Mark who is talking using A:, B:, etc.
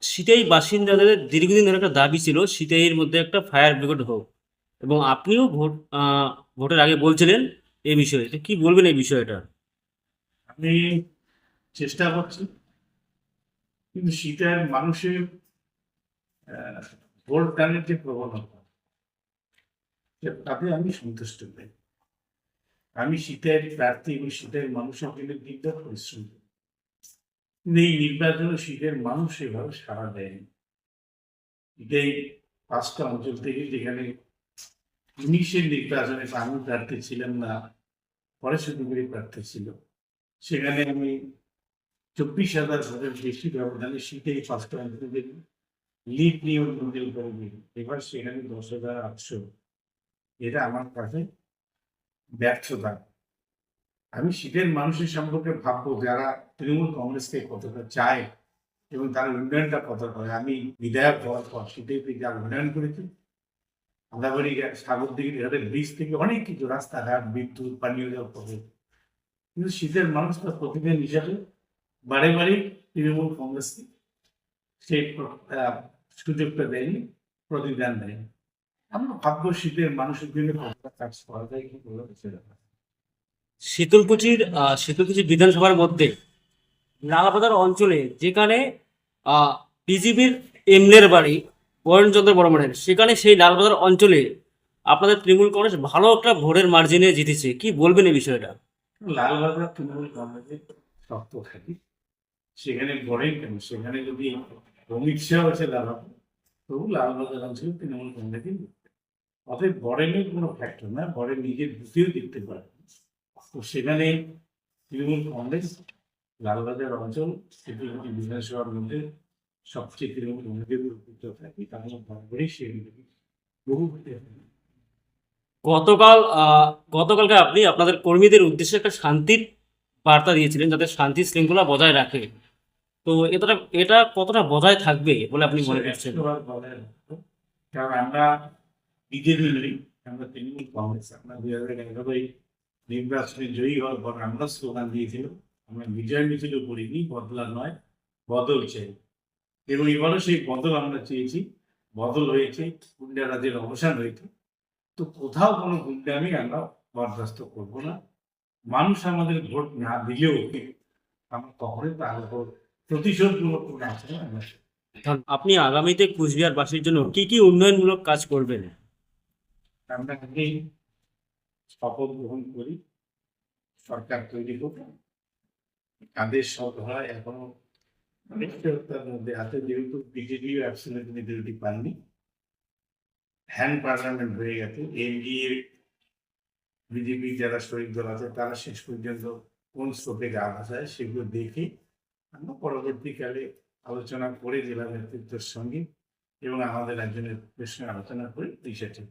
A: সিতাই বাসিন্দাদের দীর্ঘদিন ধরে একটা দাবি ছিল সিতাইয়ের মধ্যে একটা ফায়ার ব্রিগেড হোক। এবং আপনিও ভোট ভোটের আগে বলছিলেন এই বিষয়ে। কি বলবেন এই বিষয়টা?
B: আমি চেষ্টা করছি। কিন্তু শীতের মানুষের ভোট দানের যে প্রবণতা তাতে আমি সন্তুষ্ট আমি শীতের প্রার্থী এবং শীতের মানুষের জন্য দীর্ঘ পরিশ্রম করি। এই নির্বাচনে শীতের মানুষ এভাবে সাড়া দেয়নি এটাই পাঁচটা অঞ্চল থেকে যেখানে উনিশের নির্বাচনে আমি প্রার্থী ছিলাম না, পরে শুধুগুলি প্রার্থী ছিল। সেখানে আমি চব্বিশ হাজার ভোটের বেশি ব্যবধানে শীতেই পাঁচটা অঞ্চলে লিড নিয়ে উন্নতি করে এবার সেখানে দশ হাজার আটশো। এটা আমার কাছে ব্যর্থতা। আমি শীতের মানুষের সম্পর্কে ভাববো, যারা তৃণমূল কংগ্রেসকে কতটা চায় এবং তার উন্নয়নটা কতটা করে। আমি বিধায়ক হওয়ার পর শীতের দিকে উন্নয়ন করেছি। আদাবাড়ি সাগর দিকে এদের ব্রিজ থেকে অনেক কিছু, রাস্তাঘাট, বিদ্যুৎ, পানীয় জল পাবে কিন্তু শীতের মানুষ তার প্রতিদিন হিসাবে বারে বারে তৃণমূল কংগ্রেসকে সেই সুযোগটা দেয়নি, প্রতিদান দেয়নি। আমরা ভাববো শীতের মানুষের জন্য কাজ করা যায়, কি বলে সেটা।
A: শীতলকুচির শীতলকুচি বিধানসভার মধ্যে লালবাজার অঞ্চলে যেখানে বিজেপির এমলের বাড়ি বরণচন্দ্র বর্মনের সেখানে সেই লালবাজার অঞ্চলে আপনাদের তৃণমূল কংগ্রেস ভালো একটা ভোটের মার্জিনে জিতেছে। কি বলবেন এই বিষয়টা?
B: লালবাজার তৃণমূল কংগ্রেসের শক্ত থাকি। সেখানে গড়েই কেন? সেখানে যদি অমিত শাহ আছে লালবাজার তবু লালবাজার অঞ্চলে তৃণমূল কংগ্রেসই। অতএব বরেনের কোনো ফ্যাক্টর না বরেন নিজের বুঝেও দেখতে পারে তো সেখানে তৃণমূল কংগ্রেস লালবাজার অঞ্চল বিধানসভার মধ্যে সবচেয়ে তৃণমূল কংগ্রেসের উপকৃত থাকি। সেগুলি বহু
A: গতকাল গতকালকে আপনি আপনাদের কর্মীদের উদ্দেশ্যে একটা শান্তির বার্তা দিয়েছিলেন যাতে শান্তি শৃঙ্খলা বজায় রাখে। তো এটা এটা কতটা বজায় থাকবে বলে আপনি মনে করছেন।
B: কারণ আমরা বিজেপি আমরা তৃণমূল কংগ্রেস। আমরা দুই হাজার এগারোই নির্বাচনে জয়ী হওয়ার পর আমরা স্লোগান দিয়েছিলাম। আমরা বিজয় মিছিল করিনি বদলা নয় বদল চাই। এবং এবারও সেই বদল আমরা চেয়েছি। বদল হয়েছে গুন্ডা রাজের অবসান হয়েছে। তো কোথাও কোনো গুন্ডামি আমরা বরদাস্ত করব না। মানুষ আমাদের ভোট না দিলেও আমরা কখনোই তার উপর প্রতিশোধমূলক কোনো আচরণ আমরা
A: আপনি আগামীতে কুচবিহারবাসীর জন্য কি কি উন্নয়নমূলক কাজ করবেন?
B: আমরা শপথ গ্রহণ করি, সরকার তৈরি করব কাদের হয় এখনও অনিশ্চয়তার মধ্যে আছে, যেহেতু বিজেপিও অ্যাবসলিউট মেজরিটি পায়নি হ্যান্ড পার্লামেন্ট হয়ে গেছে, এনডিএ, বিজেপি যারা শরিক দল আছে, তারা শেষ পর্যন্ত কোন স্রোতে গা ভাসায় সেগুলো দেখে আমরা পরবর্তীকালে আলোচনা করে জেলা নেতৃত্বের সঙ্গে এবং আমাদের একজনের সঙ্গে আলোচনা করে দিশা ঠিক।